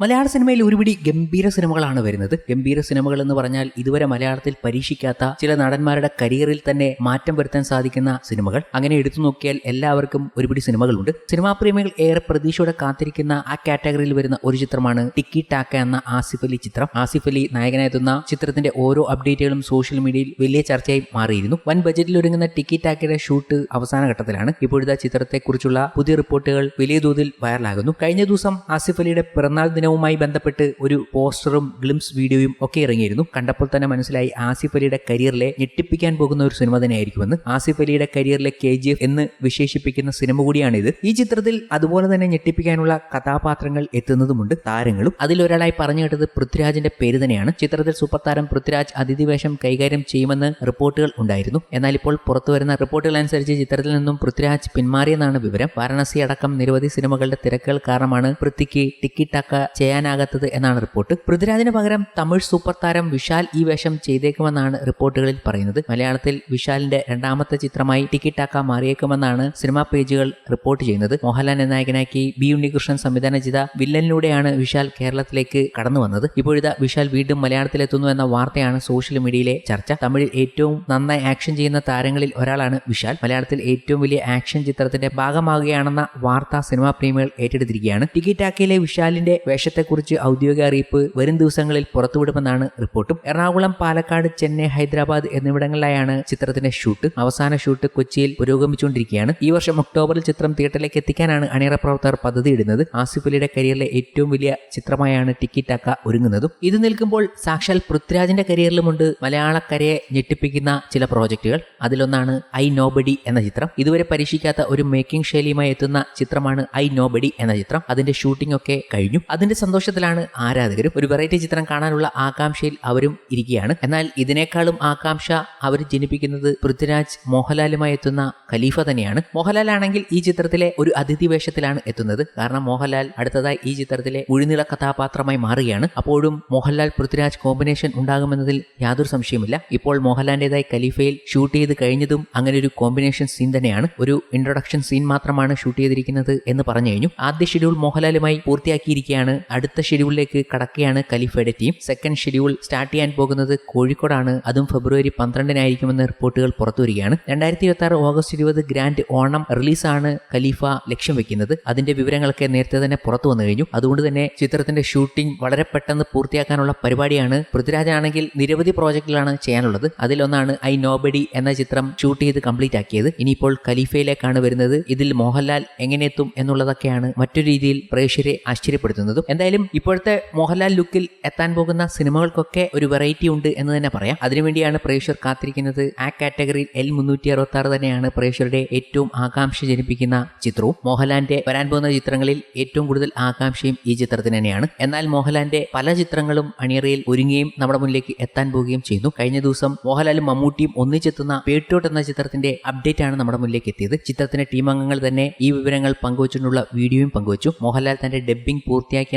മലയാള സിനിമയിൽ ഒരുപിടി ഗംഭീര സിനിമകളാണ് വരുന്നത്. ഗംഭീര സിനിമകൾ എന്ന് പറഞ്ഞാൽ ഇതുവരെ മലയാളത്തിൽ പരീക്ഷിക്കാത്ത ചില നടന്മാരുടെ കരിയറിൽ തന്നെ മാറ്റം വരുത്താൻ സാധിക്കുന്ന സിനിമകൾ. അങ്ങനെ എടുത്തു നോക്കിയാൽ എല്ലാവർക്കും ഒരുപിടി സിനിമകളുണ്ട്. സിനിമാ പ്രേമികൾ ഏറെ പ്രതീക്ഷയോടെ കാത്തിരിക്കുന്ന ആ കാറ്റഗറിയിൽ വരുന്ന ഒരു ചിത്രമാണ് ടിക്കി ടാക്ക എന്ന ആസിഫ് അലി ചിത്രം. ആസിഫ് അലി നായകനായെത്തുന്ന ചിത്രത്തിന്റെ ഓരോ അപ്ഡേറ്റുകളും സോഷ്യൽ മീഡിയയിൽ വലിയ ചർച്ചയായി മാറിയിരുന്നു. വൻ ബജറ്റിൽ ഒരുങ്ങുന്ന ടിക്കി ടാക്കയുടെ ഷൂട്ട് അവസാന ഘട്ടത്തിലാണ്. ഇപ്പോഴത്തെ ചിത്രത്തെക്കുറിച്ചുള്ള പുതിയ റിപ്പോർട്ടുകൾ വലിയ തോതിൽ വൈറലാകുന്നു. കഴിഞ്ഞ ദിവസം ആസിഫ് അലിയുടെ പിറന്നാൾ ദിനവുമായി ബന്ധപ്പെട്ട് ഒരു പോസ്റ്ററും ഗ്ലിംസ് വീഡിയോയും ഒക്കെ ഇറങ്ങിയിരുന്നു. കണ്ടപ്പോൾ തന്നെ മനസ്സിലായി ആസിഫ് അലിയുടെ കരിയറിലെ ഞെട്ടിപ്പിക്കാൻ പോകുന്ന ഒരു സിനിമ തന്നെയായിരിക്കുമെന്ന്. ആസിഫ് അലിയുടെ കരിയറിലെ കെ ജി എഫ് എന്ന് വിശേഷിപ്പിക്കുന്ന സിനിമ കൂടിയാണിത്. ഈ ചിത്രത്തിൽ അതുപോലെ തന്നെ ഞെട്ടിപ്പിക്കാനുള്ള കഥാപാത്രങ്ങൾ എത്തുന്നതുമുണ്ട് താരങ്ങളും. അതിലൊരാളായി പറഞ്ഞു കേട്ടത് പൃഥ്വിരാജിന്റെ പേര് തന്നെയാണ്. ചിത്രത്തിൽ സൂപ്പർ താരം പൃഥ്വിരാജ് അതിഥിവേഷം കൈകാര്യം ചെയ്യുമെന്ന് റിപ്പോർട്ടുകൾ ഉണ്ടായിരുന്നു. എന്നാൽ ഇപ്പോൾ പുറത്തുവരുന്ന റിപ്പോർട്ടുകൾ അനുസരിച്ച് ചിത്രത്തിൽ നിന്നും പൃഥ്വിരാജ് പിന്മാറിയെന്നാണ് വിവരം. വാരണാസി അടക്കം നിരവധി സിനിമകളുടെ തിരക്കുകൾ കാരണമാണ് പൃഥ്വിക്ക് ടിക്കി ടക്ക ചെയ്യാനാകാത്തത് എന്നാണ് റിപ്പോർട്ട്. പൃഥ്വിരാജിന് പകരം തമിഴ് സൂപ്പർ താരം വിശാൽ ഈ വേഷം ചെയ്തേക്കുമെന്നാണ് റിപ്പോർട്ടുകളിൽ പറയുന്നത്. മലയാളത്തിൽ വിശാലിന്റെ രണ്ടാമത്തെ ചിത്രമായി ടിക്കറ്റാക്ക മാറിയേക്കുമെന്നാണ് സിനിമാ പേജുകൾ റിപ്പോർട്ട് ചെയ്യുന്നത്. മോഹൻലാലിനെ നായകനാക്കി ബി ഉണ്ണികൃഷ്ണൻ സംവിധാനം ചെയ്ത വില്ലനിലൂടെയാണ് വിശാൽ കേരളത്തിലേക്ക് കടന്നു വന്നത്. ഇപ്പോഴിതാ വിശാൽ വീണ്ടും മലയാളത്തിലെത്തുന്നു എന്ന വാർത്തയാണ് സോഷ്യൽ മീഡിയയിലെ ചർച്ച. തമിഴിൽ ഏറ്റവും നന്നായി ആക്ഷൻ ചെയ്യുന്ന താരങ്ങളിൽ ഒരാളാണ് വിശാൽ. മലയാളത്തിൽ ഏറ്റവും വലിയ ആക്ഷൻ ചിത്രത്തിന്റെ ഭാഗമാകുകയാണെന്ന വാർത്ത സിനിമാ പ്രേമികൾ ഏറ്റെടുത്തിരിക്കുകയാണ്. ടിക്കറ്റാക്കയിലെ വിശാലിന്റെ വിശാലിന്റെ വേഷത്തെക്കുറിച്ച് ഔദ്യോഗിക അറിയിപ്പ് വരും ദിവസങ്ങളിൽ പുറത്തുവിടുമെന്നാണ് റിപ്പോർട്ടും. എറണാകുളം പാലക്കാട് ചെന്നൈ ഹൈദരാബാദ് എന്നിവിടങ്ങളിലായാണ് ചിത്രത്തിന്റെ ഷൂട്ട്. അവസാന ഷൂട്ട് കൊച്ചിയിൽ പുരോഗമിച്ചുകൊണ്ടിരിക്കുകയാണ്. ഈ വർഷം ഒക്ടോബറിൽ ചിത്രം തിയേറ്ററിലേക്ക് എത്തിക്കാനാണ് അണിയറ പ്രവർത്തകർ പദ്ധതി ഇടുന്നത്. ആസിഫ് അലിയുടെ കരിയറിലെ ഏറ്റവും വലിയ ചിത്രമായാണ് ടിക്കി ടാക്ക ഒരുങ്ങുന്നതും. ഇത് നിൽക്കുമ്പോൾ സാക്ഷാൽ പൃഥ്വിരാജിന്റെ കരിയറിലുമുണ്ട് മലയാളക്കരയെ ഞെട്ടിപ്പിക്കുന്ന ചില പ്രോജക്റ്റുകൾ. അതിലൊന്നാണ് ഐ നോബഡി എന്ന ചിത്രം. ഇതുവരെ പരീക്ഷിക്കാത്ത ഒരു മേക്കിംഗ് ശൈലിയുമായി എത്തുന്ന ചിത്രമാണ് ഐ നോബഡി എന്ന ചിത്രം. അതിന്റെ ഷൂട്ടിംഗ് ഒക്കെ കഴിഞ്ഞു. അതിന്റെ സന്തോഷത്തിലാണ് ആരാധകരും ഒരു വെറൈറ്റി ചിത്രം കാണാനുള്ള ആകാംക്ഷയിൽ അവരും ഇരിക്കുകയാണ്. എന്നാൽ ഇതിനേക്കാളും ആകാംക്ഷ അവർ ജനിപ്പിക്കുന്നത് പൃഥ്വിരാജ് മോഹൻലാലുമായി എത്തുന്ന ഖലീഫ തന്നെയാണ്. മോഹൻലാൽ ആണെങ്കിൽ ഈ ചിത്രത്തിലെ ഒരു അതിഥി വേഷത്തിലാണ് എത്തുന്നത്. കാരണം മോഹൻലാൽ അടുത്തതായി ഈ ചിത്രത്തിലെ ഉഴിനിള കഥാപാത്രമായി മാറുകയാണ്. അപ്പോഴും മോഹൻലാൽ പൃഥ്വിരാജ് കോമ്പിനേഷൻ ഉണ്ടാകുമെന്നതിൽ യാതൊരു സംശയമില്ല ഇപ്പോൾ മോഹൻലാലിന്റേതായി ഖലീഫയിൽ ഷൂട്ട് ചെയ്ത് കഴിഞ്ഞതും അങ്ങനെ ഒരു കോമ്പിനേഷൻ സീൻ തന്നെയാണ്. ഒരു ഇൻട്രൊഡക്ഷൻ സീൻ മാത്രമാണ് ഷൂട്ട് ചെയ്തിരിക്കുന്നത് എന്ന് പറഞ്ഞു കഴിഞ്ഞു. ആദ്യ ഷെഡ്യൂൾ മോഹൻലാലുമായി പൂർത്തിയാക്കിയിരിക്കുകയാണ് അടുത്ത ഷെഡ്യൂളിലേക്ക് കടക്കുകയാണ് കലിഫയുടെ ടീം സെക്കൻഡ് ഷെഡ്യൂൾ സ്റ്റാർട്ട് ചെയ്യാൻ പോകുന്നത് കോഴിക്കോടാണ്. അതും ഫെബ്രുവരി പന്ത്രണ്ടിനായിരിക്കുമെന്ന് റിപ്പോർട്ടുകൾ പുറത്തുവരികയാണ്. രണ്ടായിരത്തി ഇരുപത്തി ആറ് ഓഗസ്റ്റ് ഇരുപത് ഗ്രാൻഡ് ഓണം റിലീസാണ് ഖലീഫ ലക്ഷ്യം വെക്കുന്നത്. അതിന്റെ വിവരങ്ങളൊക്കെ നേരത്തെ തന്നെ പുറത്തു വന്നു കഴിഞ്ഞു. അതുകൊണ്ട് തന്നെ ചിത്രത്തിന്റെ ഷൂട്ടിംഗ് വളരെ പെട്ടെന്ന് പൂർത്തിയാക്കാനുള്ള പരിപാടിയാണ്. പൃഥ്വിരാജാണെങ്കിൽ നിരവധി പ്രോജക്റ്റുകളാണ് ചെയ്യാനുള്ളത്. അതിലൊന്നാണ് ഐ നോബഡി എന്ന ചിത്രം ഷൂട്ട് ചെയ്ത് കംപ്ലീറ്റ് ആക്കിയത്. ഇനിയിപ്പോൾ ഖലീഫയിലേക്കാണ് വരുന്നത്. ഇതിൽ മോഹൻലാൽ എങ്ങനെ എത്തും എന്നുള്ളതൊക്കെയാണ് മറ്റൊരു രീതിയിൽ പ്രേക്ഷകരെ ആശ്ചര്യപ്പെടുത്തുന്നതും. എന്തായാലും ഇപ്പോഴത്തെ മോഹൻലാൽ ലുക്കിൽ എത്താൻ പോകുന്ന സിനിമകൾക്കൊക്കെ ഒരു വെറൈറ്റി ഉണ്ട് എന്ന് തന്നെ പറയാം. അതിനുവേണ്ടിയാണ് പ്രേക്ഷകർ കാത്തിരിക്കുന്നത്. ആ കാറ്റഗറിയിൽ എൽ മുന്നൂറ്റി അറുപത്തി ആറ് തന്നെയാണ് പ്രേക്ഷകരുടെ ഏറ്റവും ആകാംക്ഷ ജനിപ്പിക്കുന്ന ചിത്രവും. മോഹൻലാലിന്റെ വരാൻ പോകുന്ന ചിത്രങ്ങളിൽ ഏറ്റവും കൂടുതൽ ആകാംക്ഷയും ഈ ചിത്രത്തിന് തന്നെയാണ്. എന്നാൽ മോഹൻലാലിന്റെ പല ചിത്രങ്ങളും അണിയറയിൽ ഒരുങ്ങുകയും നമ്മുടെ മുന്നിലേക്ക് എത്താൻ പോവുകയും ചെയ്യുന്നു. കഴിഞ്ഞ ദിവസം മോഹൻലാലും മമ്മൂട്ടിയും ഒന്നിച്ചെത്തുന്ന പേട്ടോട്ട് എന്ന ചിത്രത്തിന്റെ അപ്ഡേറ്റ് ആണ് നമ്മുടെ മുന്നിലേക്ക് എത്തിയത്. ചിത്രത്തിന്റെ ടീം അംഗങ്ങൾ തന്നെ ഈ വിവരങ്ങൾ പങ്കുവച്ചിട്ടുള്ള വീഡിയോയും പങ്കുവച്ചു. മോഹൻലാൽ തന്റെ ഡബ്ബിംഗ്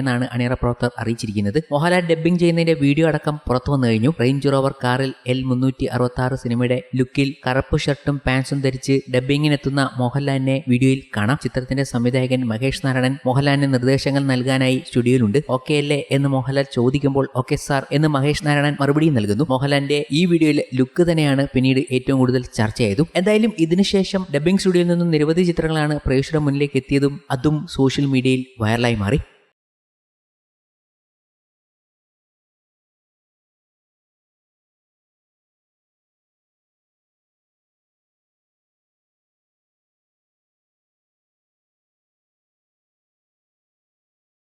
പൂർത്തിയാക്കിയെന്നാണ് അണിയറ പ്രവർത്തകർ അറിയിച്ചിരിക്കുന്നത്. മോഹൻലാൽ ഡബ്ബിംഗ് ചെയ്യുന്നതിന്റെ വീഡിയോ അടക്കം പുറത്തു വന്നു കഴിഞ്ഞു. റേഞ്ച് റോവർ കാറിൽ എൽ മുന്നൂറ്റി അറുപത്തി ആറ് സിനിമയുടെ ലുക്കിൽ കറുപ്പ് ഷർട്ടും പാൻസും ധരിച്ച് ഡബ്ബിങ്ങിനെത്തുന്ന മോഹൻലാലിനെ വീഡിയോയിൽ കാണാം. ചിത്രത്തിന്റെ സംവിധായകൻ മഹേഷ് നാരായണൻ മോഹൻലാലിന് നിർദ്ദേശങ്ങൾ നൽകാനായി സ്റ്റുഡിയോയിലുണ്ട് ഓക്കെ അല്ലേ എന്ന് മോഹൻലാൽ ചോദിക്കുമ്പോൾ ഓക്കെ സാർ എന്ന് മഹേഷ് നാരായണൻ മറുപടിയും നൽകുന്നു. മോഹൻലാലിന്റെ ഈ വീഡിയോയിലെ ലുക്ക് തന്നെയാണ് പിന്നീട് ഏറ്റവും കൂടുതൽ ചർച്ചയായതും. എന്തായാലും ഇതിനുശേഷം ഡബ്ബിംഗ് സ്റ്റുഡിയോയിൽ നിന്നും നിരവധി ചിത്രങ്ങളാണ് പ്രേക്ഷകരുടെ മുന്നിലേക്ക് എത്തിയതും അതും സോഷ്യൽ മീഡിയയിൽ വൈറലായി മാറി.